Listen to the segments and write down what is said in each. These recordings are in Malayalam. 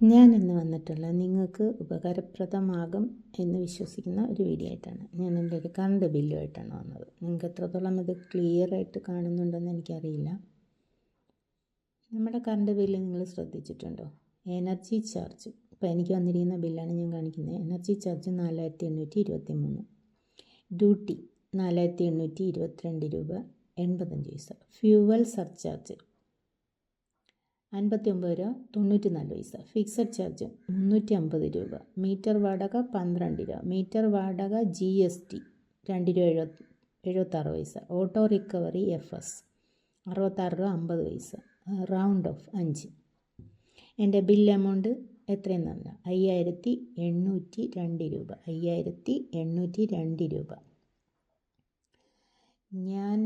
ഞാൻ ഇന്ന് വന്നിട്ടുള്ള നിങ്ങൾക്ക് ഉപകാരപ്രദമാകും എന്ന് വിശ്വസിക്കുന്ന ഒരു വീഡിയോ ആയിട്ടാണ്. ഞാൻ എന്റെ ഒരു കറണ്ട് ബില്ലുമായിട്ടാണ് വന്നത്. നിങ്ങൾക്ക് എത്രത്തോളം ഇത് ക്ലിയർ ആയിട്ട് കാണുന്നുണ്ടെന്ന് എനിക്കറിയില്ല. നമ്മുടെ കറണ്ട് ബില്ല് നിങ്ങൾ ശ്രദ്ധിച്ചിട്ടുണ്ടോ? എനർജി ചാർജ് ഇപ്പോൾ എനിക്ക് വന്നിരിക്കുന്ന ബില്ലാണ് ഞാൻ കാണിക്കുന്നത്. എനർജി ചാർജ് നാലായിരത്തി എണ്ണൂറ്റി ഇരുപത്തി മൂന്ന് ഡ്യൂട്ടി നാലായിരത്തി എണ്ണൂറ്റി ഇരുപത്തിരണ്ട് രൂപ എൺപത്തഞ്ച് പൈസ. ഫ്യൂവൽ സർചാർജ് അൻപത്തി ഒമ്പത് രൂപ തൊണ്ണൂറ്റി നാല് പൈസ. ഫിക്സഡ് ചാർജ് മുന്നൂറ്റി അമ്പത് രൂപ. മീറ്റർ വാടക പന്ത്രണ്ട് രൂപ. മീറ്റർ വാടക ജി എസ് ടി രണ്ട് രൂപ എഴുപത്തി എഴുപത്താറ് പൈസ. ഓട്ടോ റിക്കവറി എഫ് എസ് അറുപത്താറ് രൂപ അമ്പത് പൈസ. റൗണ്ട് ഓഫ് അഞ്ച്. എന്റെ ബിൽ എമൗണ്ട് എത്രയെന്ന് പറഞ്ഞാൽ അയ്യായിരത്തി എണ്ണൂറ്റി രണ്ട് രൂപ. അയ്യായിരത്തി എണ്ണൂറ്റി രണ്ട് രൂപ. ഞാൻ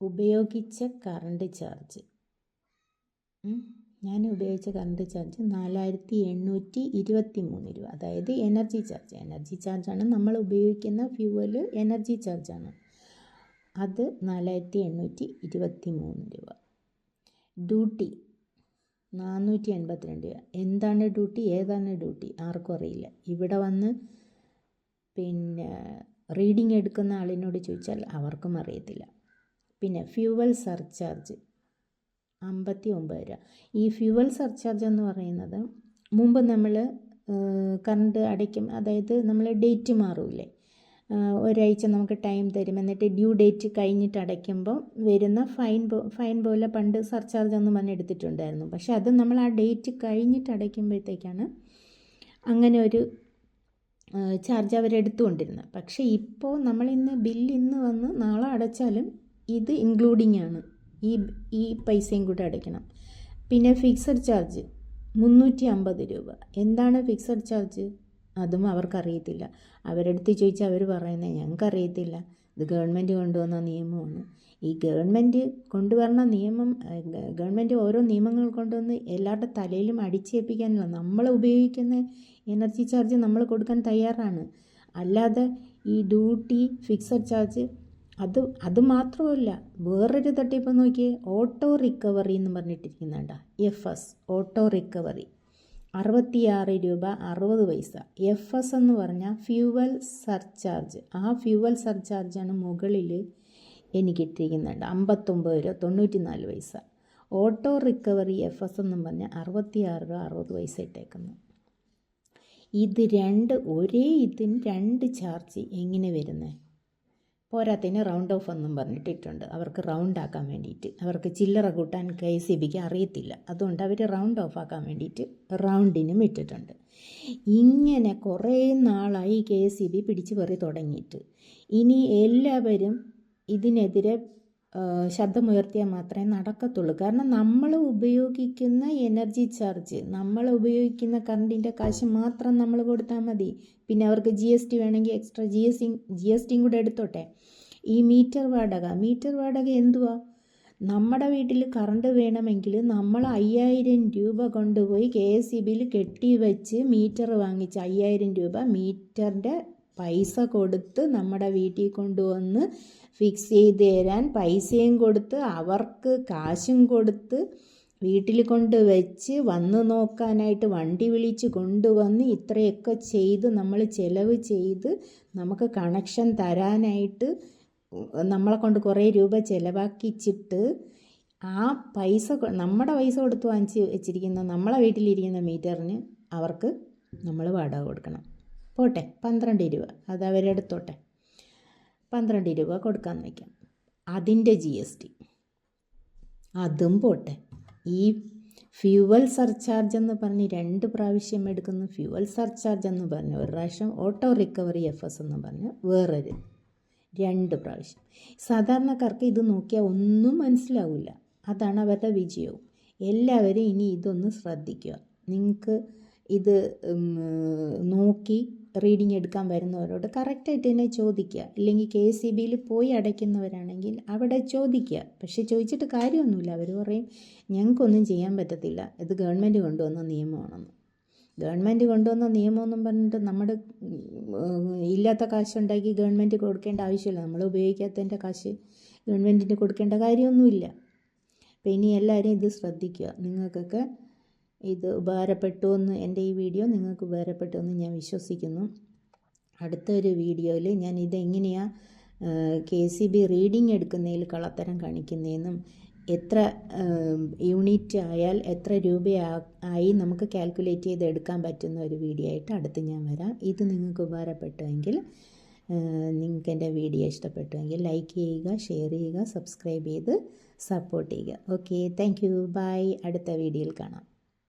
ഉപയോഗിച്ച കറണ്ട് ചാർജ് ഞാൻ ഉപയോഗിച്ച കറണ്ട് ചാർജ് നാലായിരത്തി എണ്ണൂറ്റി ഇരുപത്തി മൂന്ന് രൂപ. അതായത് എനർജി ചാർജ്. എനർജി ചാർജാണ് നമ്മൾ ഉപയോഗിക്കുന്ന ഫ്യൂവൽ എനർജി ചാർജാണ് അത് നാലായിരത്തി എണ്ണൂറ്റി ഇരുപത്തി മൂന്ന് രൂപ. ഡ്യൂട്ടി നാനൂറ്റി എൺപത്തിരണ്ട് രൂപ. എന്താണ് ഡ്യൂട്ടി? ഏതാണ് ഡ്യൂട്ടി? ആർക്കും അറിയില്ല. ഇവിടെ വന്ന് പിന്നെ റീഡിംഗ് എടുക്കുന്ന ആളിനോട് ചോദിച്ചാൽ അവർക്കും അറിയത്തില്ല. പിന്നെ ഫ്യൂവൽ സർചാർജ്. അമ്പത്തി ഒമ്പത് രൂപ. ഈ ഫ്യൂവൽ സർചാർജ് എന്ന് പറയുന്നത് മുമ്പ് നമ്മൾ കറണ്ട് അടയ്ക്കും അതായത് നമ്മൾ ഡേറ്റ് മാറൂലേ. ഒരാഴ്ച നമുക്ക് ടൈം തരും. എന്നിട്ട് ഡ്യൂ ഡേറ്റ് കഴിഞ്ഞിട്ട് അടയ്ക്കുമ്പോൾ വരുന്ന ഫൈൻ ഫൈൻ പോലെ പണ്ട് സർചാർജ് എന്ന് പറഞ്ഞ് എടുത്തിട്ടുണ്ടായിരുന്നു. പക്ഷെ അത് നമ്മൾ ആ ഡേറ്റ് കഴിഞ്ഞിട്ട് അടയ്ക്കുമ്പോഴത്തേക്കാണ് അങ്ങനെ ഒരു ചാർജ് അവരെടുത്തുകൊണ്ടിരുന്നത് പക്ഷേ ഇപ്പോൾ നമ്മളിന്ന് ബില്ല് ഇന്ന് വന്ന് നാളെ അടച്ചാലും ഇത് ഇൻക്ലൂഡിംഗ് ആണ്. ഈ ഈ പൈസയും കൂടെ അടയ്ക്കണം. പിന്നെ ഫിക്സഡ് ചാർജ് മുന്നൂറ്റി അമ്പത് രൂപ. എന്താണ് ഫിക്സഡ് ചാർജ് അതും അവർക്കറിയത്തില്ല. അവരെടുത്ത് ചോദിച്ചാൽ അവർ പറയുന്നത് ഞങ്ങൾക്കറിയത്തില്ല. ഇത് ഗവൺമെന്റ് കൊണ്ടുവന്ന നിയമമാണ്. ഈ ഗവൺമെന്റ് കൊണ്ടുവരുന്ന നിയമം ഗവൺമെന്റ് ഓരോ നിയമങ്ങൾ കൊണ്ടുവന്ന് എല്ലാവരുടെ തലയിലും അടിച്ചേൽപ്പിക്കാനുള്ള നമ്മൾ ഉപയോഗിക്കുന്ന എനർജി ചാർജ് നമ്മൾ കൊടുക്കാൻ തയ്യാറാണ്. അല്ലാതെ ഈ ഡ്യൂട്ടി ഫിക്സഡ് ചാർജ് അത് അത് മാത്രമല്ല വേറൊരു തട്ടിപ്പ് നോക്കിയേ ഓട്ടോ റിക്കവറി എന്ന് പറഞ്ഞിട്ടിരിക്കുന്നുണ്ട. F S auto recovery. അറുപത്തിയാറ് രൂപ അറുപത് പൈസ. എഫ് എസ് എന്ന് പറഞ്ഞാൽ ഫ്യൂവൽ സർചാർജ്. ആ ഫ്യൂവൽ സർചാർജാണ് മുകളിൽ എനിക്ക് ഇട്ടിരിക്കുന്നുണ്ട് അമ്പത്തൊമ്പത് രൂപ തൊണ്ണൂറ്റി നാല് പൈസ. ഓട്ടോ റിക്കവറി എഫ് എസ് എന്നും പറഞ്ഞാൽ അറുപത്തിയാറ് രൂപ അറുപത് പൈസ ഇട്ടേക്കുന്നു. ഇത് രണ്ട് ഒരേ ഇതിന് രണ്ട് ചാർജ് എങ്ങനെ വരുന്നത് പോരാത്തതിന് റൗണ്ട് ഓഫ് എന്നും പറഞ്ഞിട്ടിട്ടുണ്ട്. അവർക്ക് റൗണ്ട് ആക്കാൻ വേണ്ടിയിട്ട്. അവർക്ക് ചില്ലറ കൂട്ടാൻ കെ സി ബിക്ക് അറിയത്തില്ല. അതുകൊണ്ട് അവർ റൗണ്ട് ഓഫ് ആക്കാൻ വേണ്ടിയിട്ട് റൗണ്ടിനും ഇട്ടിട്ടുണ്ട്. ഇങ്ങനെ കുറേ നാളായി കെ സി ബി പിടിച്ചു പറി തുടങ്ങിയിട്ട്. ഇനി എല്ലാവരും ഇതിനെതിരെ ശബ്ദമുയർത്തിയാൽ മാത്രമേ നടക്കത്തുള്ളൂ. കാരണം നമ്മൾ ഉപയോഗിക്കുന്ന എനർജി ചാർജ് നമ്മൾ ഉപയോഗിക്കുന്ന കറണ്ടിന്റെ കാശ് മാത്രം നമ്മൾ കൊടുത്താൽ മതി. പിന്നെ അവർക്ക് ജി എസ് ടി വേണമെങ്കിൽ extra G S G S ടിയും കൂടെ എടുത്തോട്ടെ. ഈ മീറ്റർ വാടക മീറ്റർ വാടക എന്തുവാ? നമ്മുടെ വീട്ടിൽ കറണ്ട് വേണമെങ്കിൽ നമ്മൾ അയ്യായിരം രൂപ കൊണ്ടുപോയി കെ എസ് ഇ ബിയിൽ കെട്ടി വെച്ച് മീറ്റർ വാങ്ങിച്ച് അയ്യായിരം രൂപ മീറ്ററിന്റെ പൈസ കൊടുത്ത് നമ്മുടെ വീട്ടിൽ കൊണ്ടുവന്ന് ഫിക്സ് ചെയ്ത് തരാൻ പൈസയും കൊടുത്ത് അവർക്ക് കാശും കൊടുത്ത് വീട്ടിൽ കൊണ്ട് വെച്ച് വന്ന് നോക്കാനായിട്ട് വണ്ടി വിളിച്ച് കൊണ്ടുവന്ന് ഇത്രയൊക്കെ ചെയ്ത് നമ്മൾ ചിലവ് ചെയ്ത് നമുക്ക് കണക്ഷൻ തരാനായിട്ട് നമ്മളെ കൊണ്ട് കുറേ രൂപ ചിലവാക്കിച്ചിട്ട് ആ പൈസ നമ്മുടെ പൈസ കൊടുത്ത് വാങ്ങിച്ച് വെച്ചിരിക്കുന്ന നമ്മളെ വീട്ടിലിരിക്കുന്ന മീറ്ററിന് അവർക്ക് നമ്മൾ വാടക കൊടുക്കണം. പോട്ടെ പന്ത്രണ്ട് രൂപ അത് അവരെടുത്തോട്ടെ പന്ത്രണ്ട് രൂപ കൊടുക്കാൻ വയ്ക്കാം അതിന്റെ ജി എസ് ടി അതും പോട്ടെ. ഈ ഫ്യൂവൽ സർചാർജ് എന്ന് പറഞ്ഞ് രണ്ട് പ്രാവശ്യം എടുക്കുന്ന ഫ്യൂവൽ സർചാർജ് എന്ന് പറഞ്ഞ് ഒരു പ്രാവശ്യം ഓട്ടോ റിക്കവറി എഫ് എസ് എന്ന് പറഞ്ഞ് വേറൊരു രണ്ട് പ്രാവശ്യം. സാധാരണക്കാർക്ക് ഇത് നോക്കിയാൽ ഒന്നും മനസ്സിലാവില്ല. അതാണ് അവരുടെ വിജയവും. എല്ലാവരും ഇനി ഇതൊന്ന് ശ്രദ്ധിക്കുക. നിങ്ങൾക്ക് ഇത് നോക്കി റീഡിംഗ് എടുക്കാൻ വരുന്നവരോട് കറക്റ്റായിട്ട് തന്നെ ചോദിക്കുക. ഇല്ലെങ്കിൽ കെ സി ബിയിൽ പോയി അടയ്ക്കുന്നവരാണെങ്കിൽ അവിടെ ചോദിക്കുക. പക്ഷേ ചോദിച്ചിട്ട് കാര്യമൊന്നുമില്ല. അവർ പറയും ഞങ്ങൾക്കൊന്നും ചെയ്യാൻ പറ്റത്തില്ല. ഇത് ഗവൺമെന്റ് കൊണ്ടുവന്ന നിയമമാണെന്ന്. ഗവൺമെന്റ് കൊണ്ടുവന്ന നിയമമെന്നും പറഞ്ഞിട്ട് നമ്മുടെ ഇല്ലാത്ത കാശുണ്ടാക്കി ഗവൺമെന്റ് കൊടുക്കേണ്ട ആവശ്യമില്ല. നമ്മൾ ഉപയോഗിക്കാത്തതിന്റെ കാശ് ഗവൺമെന്റിന് കൊടുക്കേണ്ട കാര്യമൊന്നുമില്ല. അപ്പോൾ ഇനി എല്ലാവരും ഇത് ശ്രദ്ധിക്കുക. നിങ്ങൾക്കൊക്കെ ഇത് ഉപകാരപ്പെട്ടു എന്ന് എന്റെ ഈ വീഡിയോ നിങ്ങൾക്ക് ഉപകാരപ്പെട്ടു എന്ന് ഞാൻ വിശ്വസിക്കുന്നു. അടുത്തൊരു വീഡിയോയിൽ ഞാൻ ഇതെങ്ങനെയാണ് കെ സി ബി റീഡിംഗ് എടുക്കുന്നതിൽ കള്ളത്തരം കാണിക്കുന്നതെന്നും എത്ര യൂണിറ്റ് ആയാൽ എത്ര രൂപ ആയി നമുക്ക് കാൽക്കുലേറ്റ് ചെയ്ത് എടുക്കാൻ പറ്റുന്ന ഒരു വീഡിയോ ആയിട്ട് അടുത്ത് ഞാൻ വരാം. ഇത് നിങ്ങൾക്ക് ഉപകാരപ്പെട്ടുവെങ്കിൽ നിങ്ങൾക്ക് എന്റെ വീഡിയോ ഇഷ്ടപ്പെട്ടുവെങ്കിൽ ലൈക്ക് ചെയ്യുക ഷെയർ ചെയ്യുക സബ്സ്ക്രൈബ് ചെയ്ത് സപ്പോർട്ട് ചെയ്യുക. Okay thank you. ബൈ. അടുത്ത വീഡിയോയിൽ കാണാം.